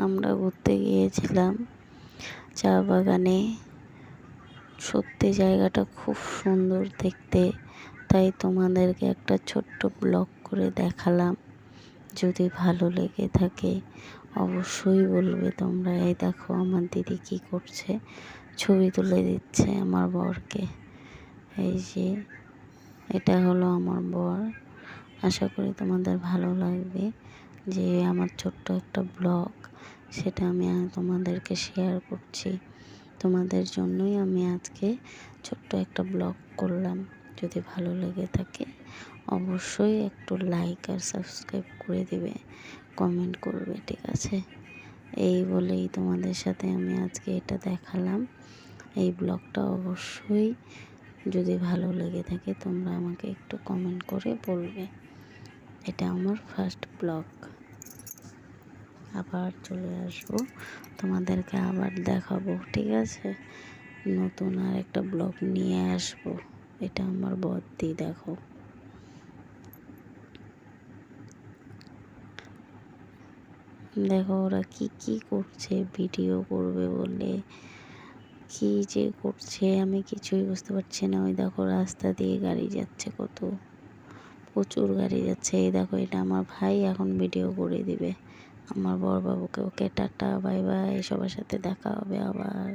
আমরা ঘুরতে গিয়েছিলাম চা বাগানে। সত্যি জায়গাটা খুব সুন্দর দেখতে, তাই তোমাদেরকে একটা ছোট্ট ব্লগ করে দেখালাম। যদি ভালো লেগে থাকে, অবশ্যই বলবে তোমরা, এই দেখো আমার দিদি কী করছে? ছবি তুলে দিচ্ছে আমার বরকে। এই যে, এটা হলো আমার বর। আশা করি তোমাদের ভালো লাগবে। যে আমার ছোট্ট একটা ব্লগ, সেটা আমি তোমাদেরকে শেয়ার করছি। তোমাদের জন্যই আমি আজকে ছোট্ট একটা ব্লগ করলাম। যদি ভালো লেগে থাকে, অবশ্যই একটু লাইক আর সাবস্ক্রাইব করে দিবে কমেন্ট করবে, ঠিক আছে? এই বলেই তোমাদের সাথে আমি আজকে এটা দেখালাম। এই ব্লগটা অবশ্যই যদি ভালো লেগে থাকে, তোমরা আমাকে একটু কমেন্ট করে বলবে। এটা আমার ফার্স্ট ব্লগ আবার চলে আসব। তোমাদেরকে আবার দেখাবো, ঠিক আছে? নতুন আর একটা ব্লগ নিয়ে আসব। এটা আমার বদ্দি, দেখো। দেখো ওরা কি কি করছে, ভিডিও করবে বলে। কি যে করছে আমি কিছুই বুঝতে পারছি না। ওই দেখো রাস্তা দিয়ে গাড়ি যাচ্ছে কত। প্রচুর গাড়ি যাচ্ছে। এই দেখো, এটা আমার ভাই এখন ভিডিও করে দিবে। আমার বড় বাবুকে ওকে টাটা বাই বাই সবার সাথে দেখা হবে আবার।